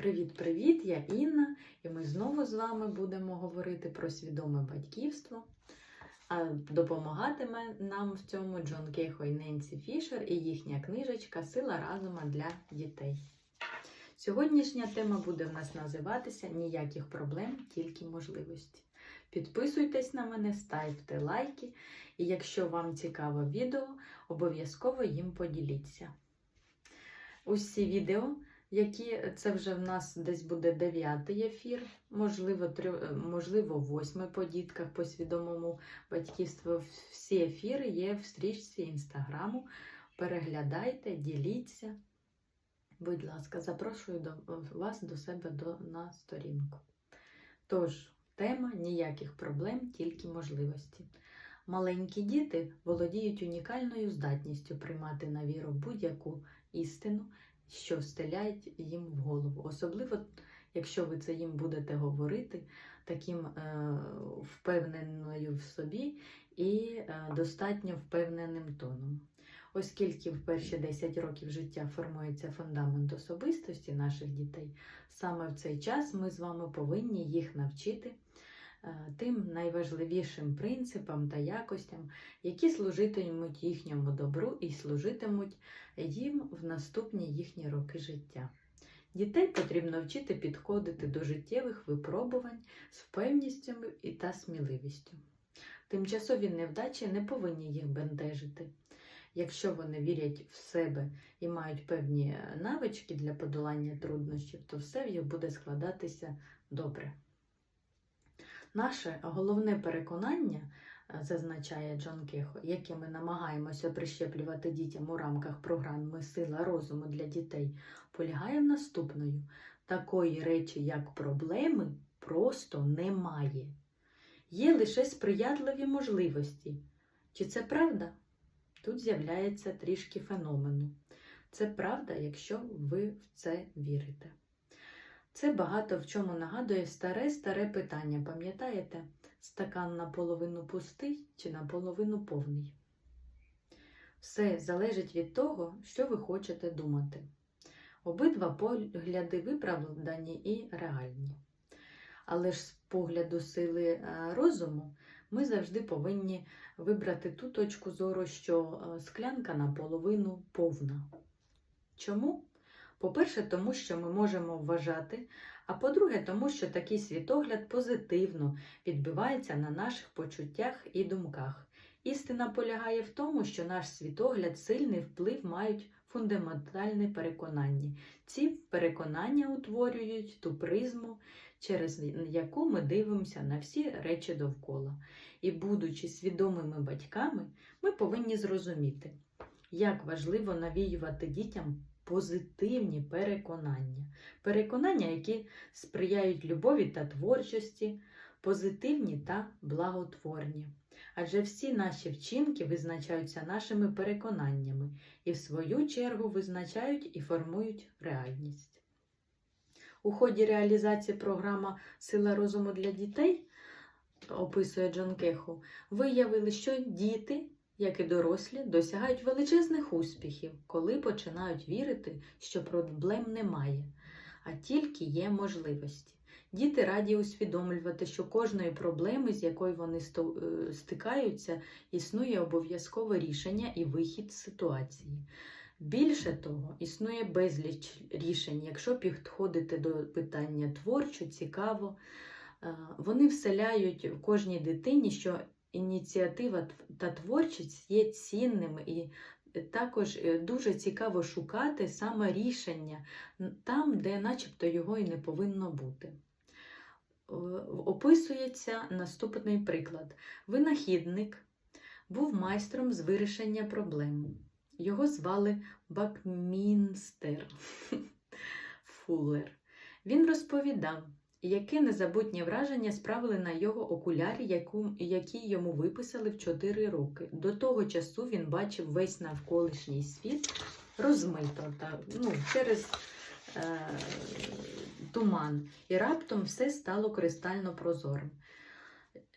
Привіт-привіт! Я Інна, і ми знову з вами будемо говорити про свідоме батьківство. А допомагатиме нам в цьому Джон Кейхо і Ненсі Фішер і їхня книжечка Сила разума для дітей. Сьогоднішня тема буде в нас називатися Ніяких проблем, тільки можливості. Підписуйтесь на мене, ставте лайки, і якщо вам цікаво відео, обов'язково їм поділіться. Усі відео які це вже в нас десь буде дев'ятий ефір, можливо, три, можливо, восьмий по дітках, по свідомому батьківству. Всі ефіри є в стрічці інстаграму. Переглядайте, діліться. Будь ласка, запрошую до, вас до себе до, на сторінку. Тож, тема ніяких проблем, тільки можливості. Маленькі діти володіють унікальною здатністю приймати на віру будь-яку істину що встеляють їм в голову. Особливо, якщо ви це їм будете говорити таким е, впевненою в собі і е, достатньо впевненим тоном. Оскільки в перші 10 років життя формується фундамент особистості наших дітей, саме в цей час ми з вами повинні їх навчити. Е, тим найважливішим принципам та якостям, які служитимуть їхньому добру і служитимуть їм в наступні їхні роки життя. Дітей потрібно вчити підходити до життєвих випробувань з впевністю та сміливістю. Тимчасові невдачі не повинні їх бентежити. Якщо вони вірять в себе і мають певні навички для подолання труднощів, то все в їх буде складатися добре. Наше головне переконання, е, зазначає Джон Кехо, яке ми намагаємося прищеплювати дітям у рамках програми Сила розуму для дітей, полягає в наступною: такої речі, як проблеми, просто немає. Є лише сприятливі можливості. Чи це правда? Тут з'являється трішки феномену. Це правда, якщо ви в це вірите. Це багато в чому нагадує старе-старе питання, пам'ятаєте? Стакан наполовину пустий чи наполовину повний. Все залежить від того, що ви хочете думати. Обидва погляди виправдані і реальні. Але ж з погляду сили е, розуму ми завжди повинні вибрати ту точку зору, що е, склянка наполовину повна. Чому? По-перше, тому що ми можемо вважати, а по-друге, тому що такий світогляд позитивно відбивається на наших почуттях і думках. Істина полягає в тому, що наш світогляд сильний вплив мають фундаментальне переконання. Ці переконання утворюють ту призму, через яку ми дивимося на всі речі довкола. І, будучи свідомими батьками, ми повинні зрозуміти, як важливо навіювати дітям позитивні переконання. Переконання, які сприяють любові та творчості, позитивні та благотворні. Адже всі наші вчинки визначаються нашими переконаннями і, в свою чергу, визначають і формують реальність. У ході реалізації програма Сила розуму для дітей, описує Джон Кеху, виявили, що діти як і дорослі, досягають величезних успіхів, коли починають вірити, що проблем немає, а тільки є можливості. Діти раді усвідомлювати, що кожної проблеми, з якою вони е, стикаються, існує обов'язкове рішення і вихід з ситуації. Більше того, існує безліч рішень, якщо підходити до питання творчо, цікаво, е, вони вселяють в кожній дитині, що ініціатива та творчість є цінними і також е, дуже цікаво шукати саме рішення там, де начебто його і не повинно бути. Описується наступний приклад. Винахідник був майстром з вирішення проблем. Його звали Бакмінстер Фуллер. Він розповідав, Яке незабутнє враження справили на його окулярі, яку, які йому виписали в 4 роки. До того часу він бачив весь навколишній світ розмито та, ну, через е, туман, і раптом все стало кристально прозорим.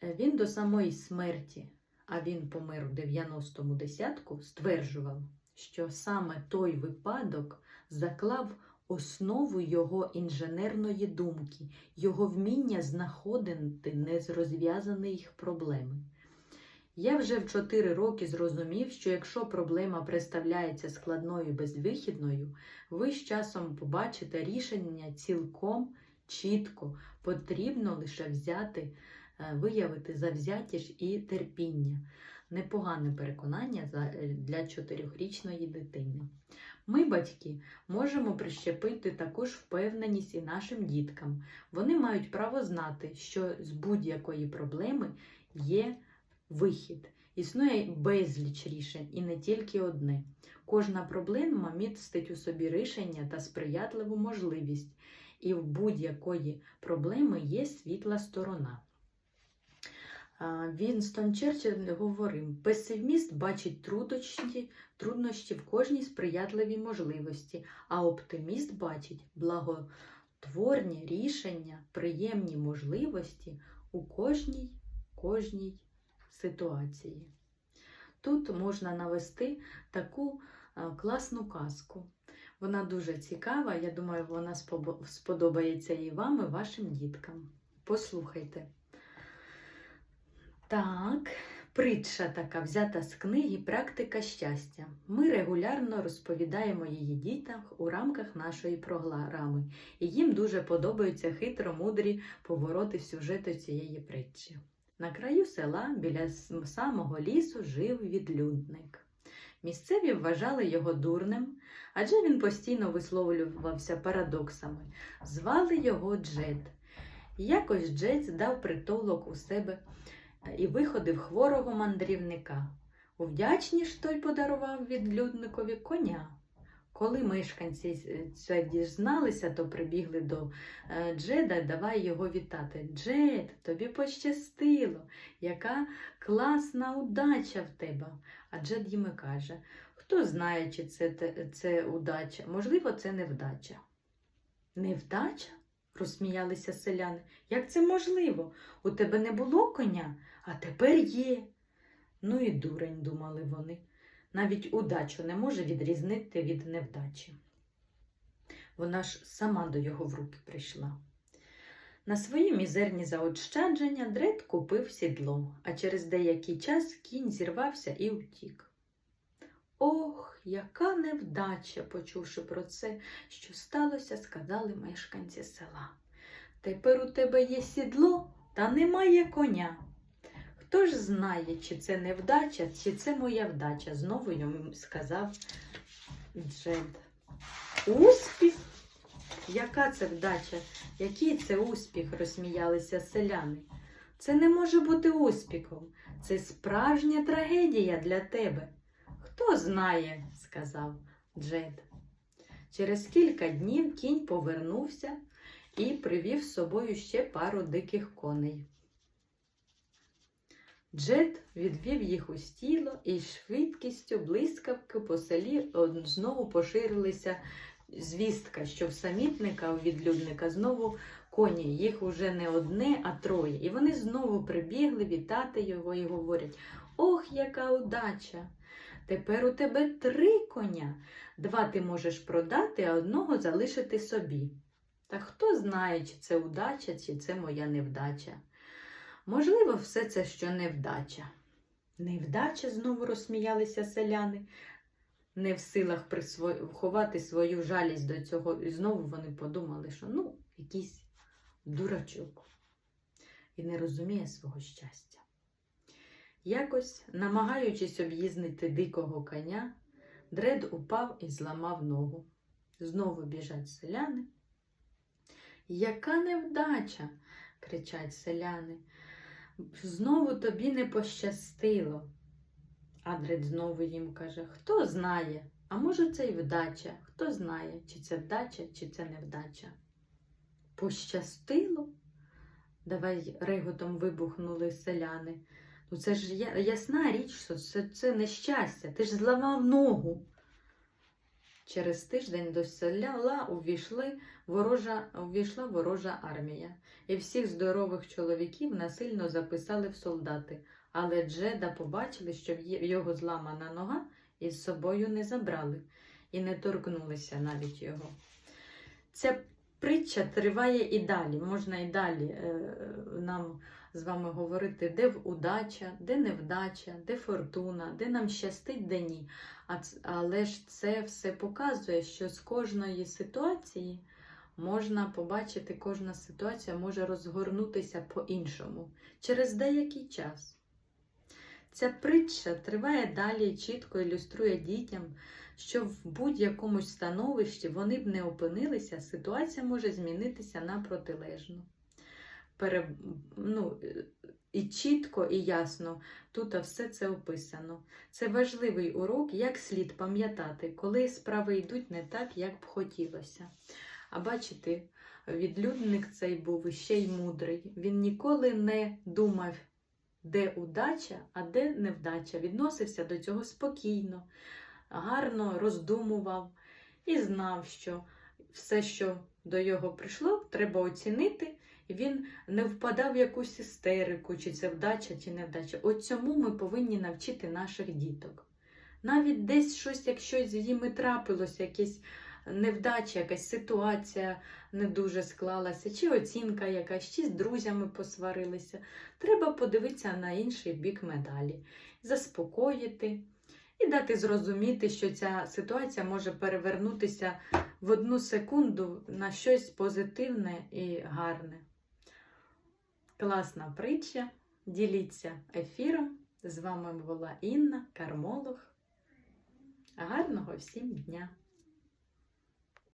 Він до самої смерті, а він помер у 90-му десятку, стверджував, що саме той випадок заклав основу його інженерної думки, його вміння знаходити незрозв'язані їх проблеми. Я вже в 4 роки зрозумів, що якщо проблема представляється складною і безвихідною, ви з часом побачите рішення цілком чітко, потрібно лише взяти, е, виявити завзятість і терпіння. Непогане переконання е, для чотирьохрічної дитини. Ми, батьки, можемо прищепити таку ж впевненість і нашим діткам. Вони мають право знати, що з будь-якої проблеми є вихід. Існує безліч рішень і не тільки одне. Кожна проблема містить у собі рішення та сприятливу можливість, і в будь-якої проблеми є світла сторона. Вінстон Черчилль говорив: песиміст бачить труднощі, труднощі в кожній сприятливій можливості, а оптиміст бачить благотворні рішення, приємні можливості у кожній, кожній ситуації. Тут можна навести таку класну казку. Вона дуже цікава, я думаю, вона сподобається і вам, і вашим діткам. Послухайте. Так, притча така взята з книги Практика щастя. Ми регулярно розповідаємо її дітям у рамках нашої програми, і їм дуже подобаються хитро мудрі повороти сюжету цієї притчі. На краю села біля самого лісу жив відлюдник. Місцеві вважали його дурним, адже він постійно висловлювався парадоксами. Звали його Джет. Якось Джет дав притулок у себе і виходив хворого мандрівника. У вдячність той подарував відлюдникові коня. Коли мешканці е, це дізналися, то прибігли до е, Джеда, давай його вітати. Джед, тобі пощастило, яка класна удача в тебе. А Джед їм каже: хто знає, чи це, це удача? Можливо, це невдача. Невдача? Розсміялися селяни. Як це можливо? У тебе не було коня, а тепер є. Ну і дурень, думали вони. Навіть удачу не може відрізнити від невдачі. Вона ж сама до його в руки прийшла. На свої мізерні заощадження Дред купив сідло, а через деякий час кінь зірвався і утік. Ох, яка невдача, почувши про це, що сталося, сказали мешканці села. Тепер у тебе є сідло, та немає коня. Хто ж знає, чи це невдача, чи це моя вдача, знову йому сказав Джед. Успіх? Яка це вдача? Який це успіх? розсміялися селяни. Це не може бути успіхом. Це справжня трагедія для тебе. Хто знає, сказав Джед. Через кілька днів кінь повернувся і привів з собою ще пару диких коней. Джет відвів їх у стіло і швидкістю блискавки по селі знову поширилися звістка, що в самітника у відлюдника знову коні, їх уже не одне, а троє. І вони знову прибігли вітати його і говорять: Ох, яка удача! Тепер у тебе три коня. Два ти можеш продати, а одного залишити собі. Та хто знає, чи це удача, чи це моя невдача. Можливо, все це що невдача. Невдача, знову розсміялися селяни, не в силах ховати свою жалість до цього. І знову вони подумали, що ну, якийсь дурачок і не розуміє свого щастя. Якось, намагаючись об'їздити дикого коня, дред упав і зламав ногу. Знову біжать селяни. Яка невдача! кричать селяни. Знову тобі не пощастило. А дред знову їм каже: Хто знає, а може це й вдача, хто знає, чи це вдача, чи це невдача. Пощастило? Давай реготом вибухнули селяни. Ну це ж ясна річ, що це, це нещастя, ти ж зламав ногу. Через тиждень до села увійшли ворожа, увійшла ворожа армія, і всіх здорових чоловіків насильно записали в солдати, але Джеда побачили, що його зламана нога із собою не забрали і не торкнулися навіть його. ця притча триває і далі. Можна і далі е, нам з вами говорити, де удача, де невдача, де фортуна, де нам щастить, де ні. Але ж це все показує, що з кожної ситуації можна побачити, кожна ситуація може розгорнутися по-іншому через деякий час. Ця притча триває далі чітко ілюструє дітям, що в будь-якому становищі вони б не опинилися, ситуація може змінитися на протилежну. Пере... Ну, і чітко і ясно тут все це описано. Це важливий урок, як слід пам'ятати, коли справи йдуть не так, як б хотілося. А бачите, відлюдник цей був ще й мудрий. Він ніколи не думав, де удача, а де невдача. Відносився до цього спокійно, гарно роздумував і знав, що все, що до його прийшло, треба оцінити. І він не впадав в якусь істерику, чи це вдача, чи невдача. От цьому ми повинні навчити наших діток. Навіть десь щось, якщо з ними трапилося, якась невдача, якась ситуація не дуже склалася, чи оцінка якась, чи з друзями посварилися, треба подивитися на інший бік медалі, заспокоїти і дати зрозуміти, що ця ситуація може перевернутися в одну секунду на щось позитивне і гарне. Класна притча. Діліться ефіром. З вами була Інна, кармолог. Гарного всім дня!